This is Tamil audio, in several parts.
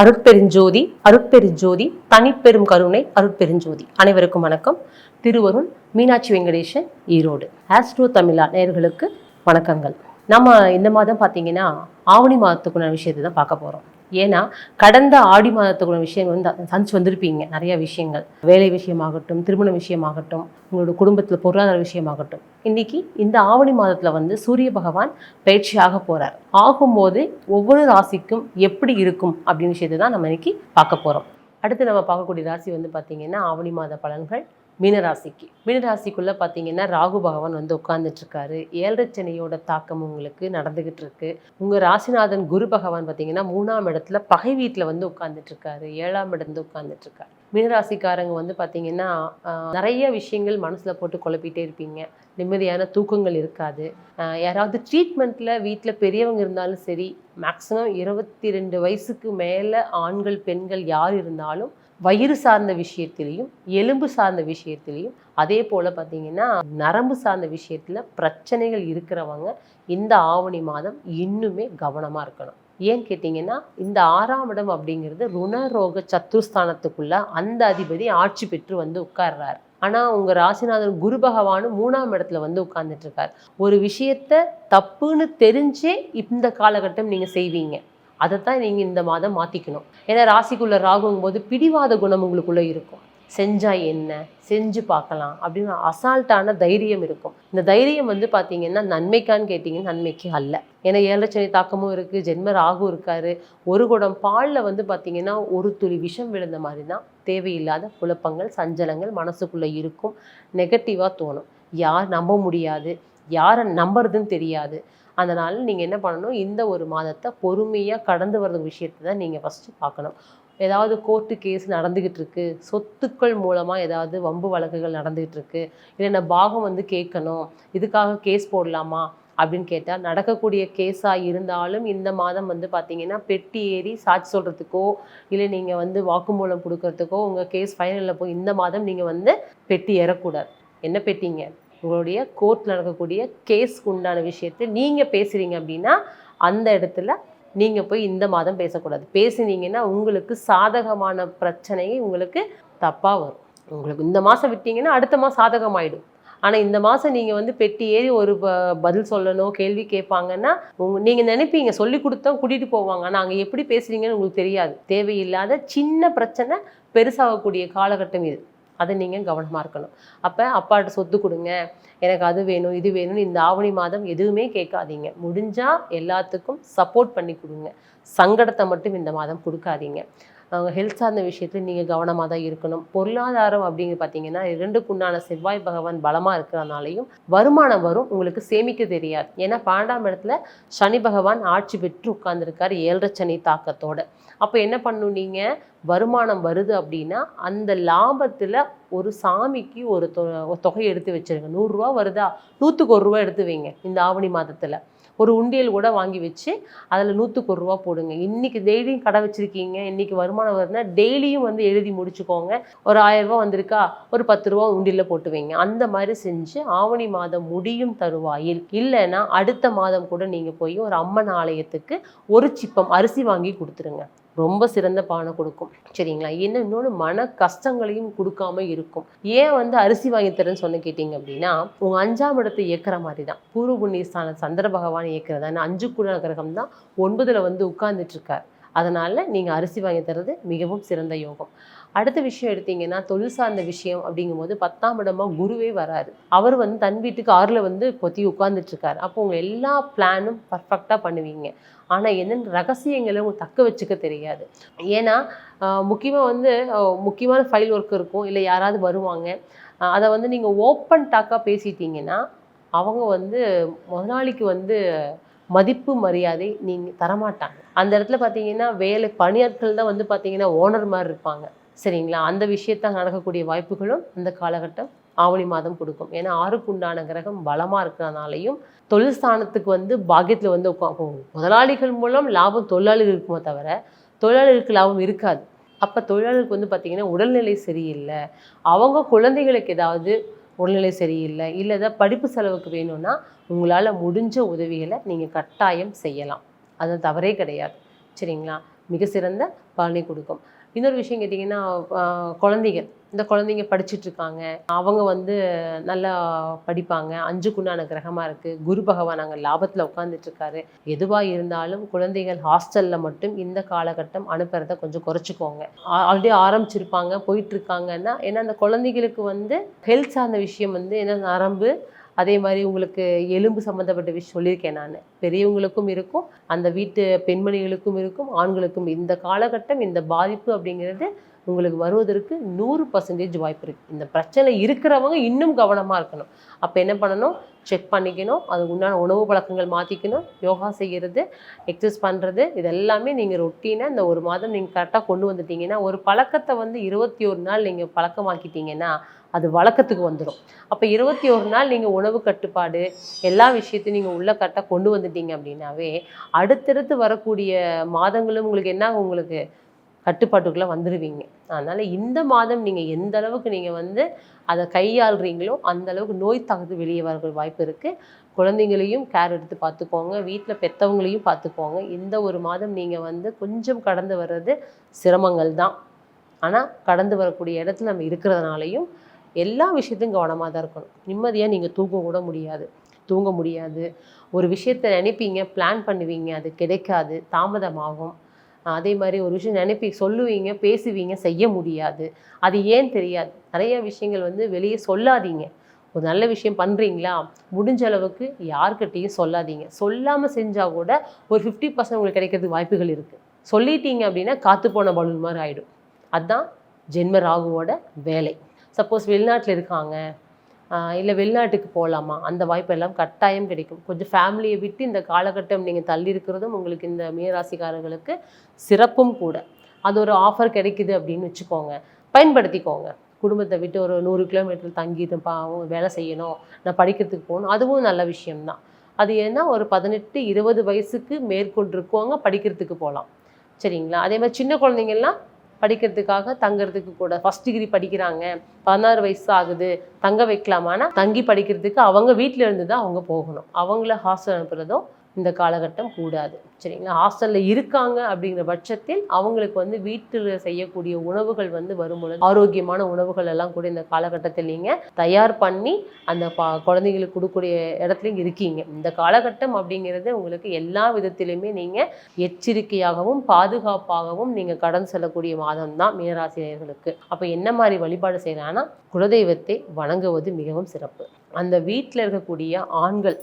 அருட்பெருஞ்சோதி அருட்பெருஞ்சோதி தனிப்பெரும் கருணை அருட்பெருஞ்சோதி. அனைவருக்கும் வணக்கம். திருவருள் மீனாட்சி வெங்கடேசன் ஈரோடு. ஆஸ்ட்ரோ தமிழா நேர்களுக்கு வணக்கங்கள். நம்ம இந்த மாதம் பார்த்தீங்கன்னா ஆவணி மாதத்துக்குள்ள விஷயத்தை தான் பார்க்க போகிறோம் ஏன்னா கடந்த ஆடி மாதத்துக்குள்ள விஷயங்கள் வந்து சந்திச்சு வந்திருப்பீங்க நிறைய விஷயங்கள். வேலை விஷயமாகட்டும் திருமண விஷயமாகட்டும் உங்களோட குடும்பத்தில் பொருளாதார விஷயமாகட்டும். இன்னைக்கு இந்த ஆவணி மாதத்தில் வந்து சூரிய பகவான் பயிற்சியாக போகிறார் ஆகும்போது ஒவ்வொரு ராசிக்கும் எப்படி இருக்கும் அப்படின்னு விஷயத்தை தான் நம்ம இன்னைக்கு பார்க்க போகிறோம் அடுத்து நம்ம பார்க்கக்கூடிய ராசி வந்து பார்த்தீங்கன்னா ஆவணி மாத பலன்கள். மீனராசிக்கு. மீனராசிக்குள்ளே பார்த்தீங்கன்னா ராகு பகவான் வந்து உட்காந்துட்ருக்காரு இருக்காரு தாக்கம் உங்களுக்கு நடந்துக்கிட்டு இருக்கு உங்கள் ராசிநாதன் குரு பகவான் பார்த்தீங்கன்னா மூணாம் இடத்துல பகை வீட்டில் வந்து உட்காந்துட்ருக்காரு ஏழாம் இடத்துல உட்காந்துட்ருக்காரு மீனராசிக்காரங்க வந்து பார்த்தீங்கன்னா நிறைய விஷயங்கள் மனசில் போட்டு குழப்பிட்டே இருப்பீங்க. நிம்மதியான தூக்கங்கள் இருக்காது. யாராவது ட்ரீட்மெண்ட்டில் வீட்டில் பெரியவங்க இருந்தாலும் சரி மேக்ஸிமம் இருபத்தி ரெண்டு வயசுக்கு மேலே ஆண்கள் பெண்கள் யார் இருந்தாலும் வயிறு சார்ந்த விஷயத்திலையும் எலும்பு சார்ந்த விஷயத்திலையும் அதே போல் பார்த்தீங்கன்னா நரம்பு சார்ந்த விஷயத்தில் பிரச்சனைகள் இருக்கிறவங்க இந்த ஆவணி மாதம் இன்னுமே கவனமாக இருக்கணும். ஏன் கேட்டிங்கன்னா இந்த ஆறாம் இடம் அப்படிங்கிறது ருணரோக சத்ருஸ்தானத்துக்குள்ளே அந்த அதிபதி ஆட்சி பெற்று வந்து உட்கார்றாரு. ஆனால் உங்கள் ராசிநாதன் குரு பகவானும் மூணாம் இடத்துல வந்து உட்கார்ந்துட்டு இருக்கார். ஒரு விஷயத்த தப்புன்னு தெரிஞ்சே இந்த காலகட்டம் நீங்கள் செய்வீங்க. அதைத்தான் நீங்கள் இந்த மாதம் மாற்றிக்கணும் ஏன்னா ராசிக்குள்ளே ராகுங்கும் போது பிடிவாத குணம் உங்களுக்குள்ளே இருக்கும். செஞ்சால் என்ன? செஞ்சு பார்க்கலாம். அப்படின்னு அசால்ட்டான தைரியம் இருக்கும். இந்த தைரியம் வந்து பார்த்தீங்கன்னா நன்மைக்கான்னு கேட்டிங்கன்னா நன்மைக்கு அல்ல. ஏன்னா ஏழச்சனி தாக்கமும் இருக்குது ஜென்ம ராகு இருக்காரு. ஒரு குடம் பாலில் வந்து பார்த்திங்கன்னா ஒரு துளி விஷம் விழுந்த மாதிரி தான் தேவையில்லாத குழப்பங்கள் சஞ்சலங்கள் மனசுக்குள்ளே இருக்கும். நெகட்டிவாக தோணும். யார் நம்ப முடியாது? யாரை நம்புறதுன்னு தெரியாது? அதனால் நீங்கள் என்ன பண்ணணும்? இந்த ஒரு மாதத்தை பொறுமையாக கடந்து வர்ற விஷயத்தை தான் நீங்கள் ஃபஸ்ட்டு பார்க்கணும். ஏதாவது கோர்ட்டு கேஸ் நடந்துக்கிட்டு இருக்கு. சொத்துக்கள் மூலமாக ஏதாவது வம்பு வழக்குகள் நடந்துக்கிட்டு இருக்கு. இல்லைன்னா பாகம் வந்து கேட்கணும். இதுக்காக கேஸ் போடலாமா? அப்படின்னு கேட்டால் நடக்கக்கூடிய கேஸாக இருந்தாலும் இந்த மாதம் வந்து பார்த்தீங்கன்னா பெட்டி ஏறி சாட்சி சொல்கிறதுக்கோ இல்லை நீங்கள் வந்து வாக்குமூலம் கொடுக்கறதுக்கோ உங்கள் கேஸ் ஃபைனலில் போய் இந்த மாதம் நீங்கள் வந்து பெட்டி ஏறக்கூடாது. என்ன பெட்டிங்க? உங்களுடைய கோர்ட்டில் நடக்கக்கூடிய கேஸ்க்கு உண்டான விஷயத்தை நீங்கள் பேசுகிறீங்க அப்படின்னா அந்த இடத்துல நீங்கள் போய் இந்த மாதம் பேசக்கூடாது. பேசுனீங்கன்னா உங்களுக்கு சாதகமான பிரச்சனையை உங்களுக்கு தப்பாக வரும். உங்களுக்கு இந்த மாதம் விட்டீங்கன்னா அடுத்த மாதம் சாதகமாயிடும். ஆனால் இந்த மாதம் நீங்கள் வந்து பெட்டி ஏறி ஒரு ப- பதில் சொல்லணும் கேள்வி கேட்பாங்கன்னா உங்க நீங்கள் நினைப்பீங்க சொல்லி கொடுத்தா கூட்டிகிட்டு போவாங்க. ஆனால் அங்கே எப்படி பேசுகிறீங்கன்னு உங்களுக்கு தெரியாது. தேவையில்லாத சின்ன பிரச்சனை பெருசாகக்கூடிய காலகட்டம் இது. அதை நீங்கள் கவனமாக இருக்கணும். அப்போ அப்பாட்ட சொத்து கொடுங்க. எனக்கு அது வேணும் இது வேணும்னு இந்த ஆவணி மாதம் எதுவுமே கேட்காதீங்க. முடிஞ்சால் எல்லாத்துக்கும் சப்போர்ட் பண்ணி கொடுங்க. சங்கடத்தை மட்டும் இந்த மாதம் கொடுக்காதீங்க. ஹெல்த் சார்ந்த விஷயத்தில் நீங்கள் கவனமாக தான் இருக்கணும். பொருளாதாரம் அப்படிங்க பார்த்தீங்கன்னா இரண்டுக்குண்டான செவ்வாய் பகவான் பலமாக இருக்கிறனாலையும் வருமானம் வரும் உங்களுக்கு சேமிக்க தெரியாது. ஏன்னா பன்னெண்டாம் இடத்துல சனி பகவான் ஆட்சி பெற்று உட்கார்ந்துருக்கார் ஏழரை சனி தாக்கத்தோட. அப்போ என்ன பண்ணும் நீங்கள் வருமானம் வருது அப்படின்னா அந்த லாபத்தில் ஒரு சாமிக்கு ஒரு தொ தொகை எடுத்து வச்சிருங்க. நூறுரூவா வருதா? நூற்றுக்கு ஒரு ரூபா எடுத்து வைங்க இந்த ஆவணி மாதத்தில். ஒரு உண்டியல் கூட வாங்கி வச்சு அதில் நூற்றுக்கு ஒரு ரூபா போடுங்க. இன்னைக்கு டெய்லியும் கடை வச்சுருக்கீங்க இன்றைக்கி வருமானம் வருதுன்னா டெய்லியும் வந்து எழுதி முடிச்சுக்கோங்க. ஒரு ஆயிரம் வந்திருக்கா? ஒரு பத்து ரூபா உண்டியலில் போட்டு வைங்க. அந்த மாதிரி செஞ்சு ஆவணி மாதம் முடியும் தருவாயில். இல்லைன்னா அடுத்த மாதம் கூட நீங்கள் போய் ஒரு அம்மன் ஆலயத்துக்கு ஒரு சிப்பம் அரிசி வாங்கி கொடுத்துருங்க. ரொம்ப சிறந்த பானை கொடுக்கும். சரிங்களா? என்ன இன்னொன்று மன கஷ்டங்களையும் கொடுக்காம இருக்கும். ஏன் வந்து அரிசி வாங்கி தரேன்னு சொன்ன கேட்டிங்க அப்படின்னா உங்க அஞ்சாம் இடத்தை இயக்குற மாதிரி தான் பூர்வ புண்ணியஸ்தான சந்திர பகவான் இயக்குறதா அஞ்சு கூட கிரகம் தான். ஒன்பதுல வந்து உட்கார்ந்துட்டு இருக்கார். அதனால நீங்கள் அரிசி வாங்கி தர்றது மிகவும் சிறந்த யோகம். அடுத்த விஷயம் எடுத்தீங்கன்னா தொழில் சார்ந்த விஷயம் அப்படிங்கும்போது பத்தாம் இடமா குருவே வராரு. அவர் வந்து தன் வீட்டுக்கு ஆறில் வந்து கொத்தி உட்கார்ந்துட்டு இருக்காரு. அப்போ உங்கள் எல்லா பிளானும் பர்ஃபெக்டாக பண்ணுவீங்க. ஆனால் என்னென்ன ரகசியங்களை உங்களுக்கு தக்க வச்சுக்க தெரியாது. ஏன்னா முக்கியமாக வந்து முக்கியமான ஃபைல் ஒர்க் இருக்கும். இல்லை யாராவது வருவாங்க. அதை வந்து நீங்கள் ஓப்பன் டாக்காக பேசிட்டீங்கன்னா அவங்க வந்து முதலாளிக்கு வந்து மதிப்பு மரியாதை நீங்கள் தரமாட்டாங்க. அந்த இடத்துல பார்த்தீங்கன்னா வேலை பணியாட்கள் தான் வந்து பார்த்தீங்கன்னா ஓனர் மாதிரி இருப்பாங்க. சரிங்களா? அந்த விஷயத்தால் நடக்கக்கூடிய வாய்ப்புகளும் அந்த காலகட்டம் ஆவணி மாதம் கொடுக்கும். ஏன்னா ஆறுக்குண்டான கிரகம் பலமாக இருக்கிறனாலையும் தொழில் ஸ்தானத்துக்கு வந்து பாக்கியத்தில் வந்து உட்கா போகும் முதலாளிகள் மூலம் லாபம் தொழிலாளிகள் இருக்குமே தவிர தொழிலாளிகளுக்கு லாபம் இருக்காது. அப்போ தொழிலாளர்களுக்கு வந்து பார்த்திங்கன்னா உடல்நிலை சரியில்லை. அவங்க குழந்தைகளுக்கு ஏதாவது உடல்நிலை சரியில்லை இல்லை ஏதாவது படிப்பு செலவுக்கு வேணும்னா உங்களால் முடிஞ்ச உதவிகளை நீங்கள் கட்டாயம் செய்யலாம். அது தவறே கிடையாது. சரிங்களா? மிக சிறந்த பலனை கொடுக்கும். இன்னொரு விஷயம் கேட்டிங்கன்னா குழந்தைகள். இந்த குழந்தைங்க படிச்சுட்ருக்காங்க. அவங்க வந்து நல்லா படிப்பாங்க. அஞ்சுக்குண்டான கிரகமாக இருக்குது குரு பகவான் அங்கே லாபத்தில் உட்காந்துட்ருக்காரு எதுவாக இருந்தாலும் குழந்தைகள் ஹாஸ்டலில் மட்டும் இந்த காலகட்டம் அனுப்புறத கொஞ்சம் குறைச்சிக்கோங்க. ஆல்ரெடி ஆரம்பிச்சிருப்பாங்க போயிட்டு இருக்காங்கன்னா ஏன்னா அந்த குழந்தைகளுக்கு வந்து ஹெல்த் சார்ந்த விஷயம் வந்து என்ன நரம்பு அதே மாதிரி உங்களுக்கு எலும்பு சம்மந்தப்பட்ட விஷயம் சொல்லியிருக்கேன் நான். பெரியவங்களுக்கும் இருக்கும் அந்த வீட்டு பெண்மணிகளுக்கும் இருக்கும் ஆண்களுக்கும் இந்த காலகட்டம் இந்த பாதிப்பு அப்படிங்கிறது உங்களுக்கு வருவதற்கு நூறு பர்சன்டேஜ் வாய்ப்பு இருக்குது இந்த பிரச்சனை இருக்கிறவங்க இன்னும் கவனமாக இருக்கணும். அப்போ என்ன பண்ணணும்? செக் பண்ணிக்கணும். அதுக்கு உண்டான உணவு பழக்கங்கள் மாற்றிக்கணும் யோகா செய்கிறது எக்ஸசைஸ் பண்ணுறது இதெல்லாமே நீங்கள் ரொட்டீனாக இந்த ஒரு மாதம் நீங்கள் கரெக்டாக கொண்டு வந்துட்டீங்கன்னா ஒரு பழக்கத்தை வந்து இருபத்தி ஒரு நாள் நீங்கள் பழக்கமாக்கிட்டீங்கன்னா அது வழக்கத்துக்கு வந்துடும் அப்போ இருபத்தி ஒரு நாள் நீங்கள் உணவு கட்டுப்பாடு எல்லா விஷயத்தையும் நீங்கள் உள்ள கரெக்டாக கொண்டு வந்துட்டீங்க அப்படின்னாவே அடுத்தடுத்து வரக்கூடிய மாதங்களும் உங்களுக்கு என்ன உங்களுக்கு கட்டுப்பாட்டுக்குள்ளே வந்துடுவீங்க அதனால் இந்த மாதம் நீங்கள் எந்த அளவுக்கு நீங்கள் வந்து அதை கையாளுறீங்களோ அந்த அளவுக்கு நோய் தாக்கத்து வெளியே வர வாய்ப்பு இருக்குது குழந்தைங்களையும் கேர் எடுத்து பார்த்துக்கோங்க. வீட்டில் பெற்றவங்களையும் பார்த்துக்கோங்க. இந்த ஒரு மாதம் நீங்கள் வந்து கொஞ்சம் கடந்து வர்றது சிரமங்கள் தான் ஆனால் கடந்து வரக்கூடிய இடத்துல நம்ம இருக்கிறதுனாலையும் எல்லா விஷயத்தையும் கவனமாக தான் இருக்கணும். நிம்மதியாக நீங்கள் தூங்க கூட முடியாது. தூங்க முடியாது. ஒரு விஷயத்தை நினைப்பீங்க பிளான் பண்ணுவீங்க அது கிடைக்காது தாமதமாகும். அதே மாதிரி ஒரு விஷயம் நினைப்பி சொல்லுவீங்க பேசுவீங்க செய்ய முடியாது. அது ஏன் தெரியாது? நிறைய விஷயங்கள் வந்து வெளியே சொல்லாதீங்க. ஒரு நல்ல விஷயம் பண்ணுறீங்களா முடிஞ்ச அளவுக்கு யார்கிட்டையும் சொல்லாதீங்க. சொல்லாமல் செஞ்சால் கூட ஒரு ஃபிஃப்டி பர்சன்ட் உங்களுக்கு கிடைக்கிறதுக்கு வாய்ப்புகள் இருக்குது சொல்லிட்டீங்க அப்படின்னா காத்து போன பலூன் மாதிரி ஆகிடும் அதுதான் ஜென்ம ராகுவோட வேலை. சப்போஸ் வெளிநாட்டில் இருக்காங்க. இல்லை வெளிநாட்டுக்கு போகலாமா அந்த வாய்ப்பு எல்லாம் கட்டாயம் கிடைக்கும். கொஞ்சம் ஃபேமிலியை விட்டு இந்த காலகட்டம் நீங்கள் தள்ளி இருக்கிறதும் உங்களுக்கு இந்த மீனராசிக்காரர்களுக்கு சிறப்பும் கூட. அது ஒரு ஆஃபர் கிடைக்குது அப்படின்னு வச்சுக்கோங்க. பயன்படுத்திக்கோங்க. குடும்பத்தை விட்டு ஒரு நூறு கிலோமீட்டர் தங்கி அவங்க வேலை செய்யணும். நான் படிக்கிறதுக்கு போகணும். அதுவும் நல்ல விஷயம்தான். அது ஏன்னா ஒரு பதினெட்டு இருபது வயசுக்கு மேற்கொண்டிருக்கவங்க படிக்கிறதுக்கு போகலாம். சரிங்களா? அதே மாதிரி சின்ன குழந்தைங்கள்லாம் படிக்கிறதுக்காக தங்குறதுக்கு கூட ஃபஸ்ட் டிகிரி படிக்கிறாங்க. பதினாறு வயசு ஆகுது தங்க வைக்கலாமான்னா தங்கி படிக்கிறதுக்கு அவங்க வீட்டில் இருந்து தான் அவங்க போகணும். அவங்கள ஹாஸ்டல் அனுப்புகிறதும் இந்த காலகட்டம் கூடாது. சரிங்களா? ஹாஸ்டலில் இருக்காங்க அப்படிங்கிற பட்சத்தில் அவங்களுக்கு வந்து வீட்டில் செய்யக்கூடிய உணவுகள் வந்து வரும்பொழுது ஆரோக்கியமான உணவுகள் எல்லாம் கூட இந்த காலகட்டத்தில் நீங்கள் தயார் பண்ணி அந்த பா குழந்தைங்களுக்கு கொடுக்கக்கூடிய இடத்துலையும் இருக்கீங்க. இந்த காலகட்டம் அப்படிங்கிறது உங்களுக்கு எல்லா விதத்திலையுமே நீங்கள் எச்சரிக்கையாகவும் பாதுகாப்பாகவும் நீங்கள் கடன் செல்லக்கூடிய மாதம் தான் மீனராசினியர்களுக்கு. அப்போ என்ன மாதிரி வழிபாடு செய்யலாம்னா குலதெய்வத்தை வணங்குவது மிகவும் சிறப்பு. அந்த வீட்டில் இருக்கக்கூடிய ஆண்கள்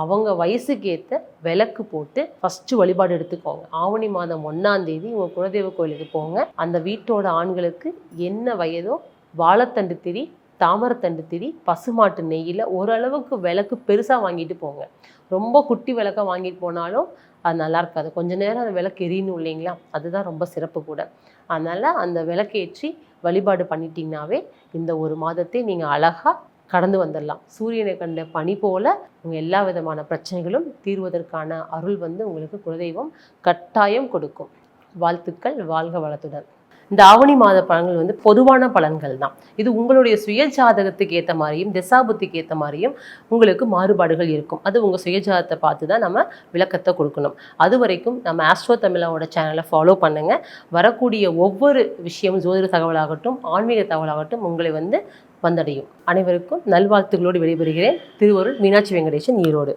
அவங்க வயசுக்கு ஏற்ற விளக்கு போட்டு ஃபஸ்ட்டு வழிபாடு எடுத்துக்கோங்க. ஆவணி மாதம் ஒன்றாம் தேதி உங்கள் குலதெய்வ கோயிலுக்கு போங்க. அந்த வீட்டோட ஆண்களுக்கு என்ன வயதோ வாழைத்தண்டு திரி தாமரத்தண்டு திரி பசுமாட்டு நெய்யில் ஓரளவுக்கு விளக்கு பெருசாக வாங்கிட்டு போங்க. ரொம்ப குட்டி விளக்க வாங்கிட்டு போனாலும் அது நல்லா இருக்காது. கொஞ்ச நேரம் அந்த விளக்கு எரியணும் இல்லைங்களா? அதுதான் ரொம்ப சிறப்பு கூட. அதனால் அந்த விளக்கேற்றி வழிபாடு பண்ணிட்டீங்கனாவே இந்த ஒரு மாதத்தை நீங்கள் அழகாக கடந்து வந்துடலாம். சூரியனை கண்ட பனி போல உங்கள் எல்லா விதமான பிரச்சனைகளும் தீர்வதற்கான அருள் வந்து உங்களுக்கு குலதெய்வம் கட்டாயம் கொடுக்கும். வாழ்த்துக்கள் வாழ்க வளத்துடன். இந்த ஆவணி மாத பலன்கள் வந்து பொதுவான பலன்கள் தான். இது உங்களுடைய சுய ஜாதகத்துக்கு ஏற்ற மாதிரியும் திசாபுத்திக்கு ஏற்ற மாதிரியும் உங்களுக்கு மாறுபாடுகள் இருக்கும். அது உங்கள் சுயஜாதத்தை பார்த்து தான் நம்ம விளக்கத்தை கொடுக்கணும். அது வரைக்கும் நம்ம ஆஸ்ட்ரோ தமிழாவோட சேனலை ஃபாலோ பண்ணுங்கள் வரக்கூடிய ஒவ்வொரு விஷயம் ஜோதிட தகவலாகட்டும் ஆன்மீக தகவலாகட்டும் உங்களை வந்து வந்தடையும். அனைவருக்கும் நல்வாழ்த்துக்களோடு விடைபெறுகிறேன். திருவருள் மீனாட்சி வெங்கடேசன் ஈரோடு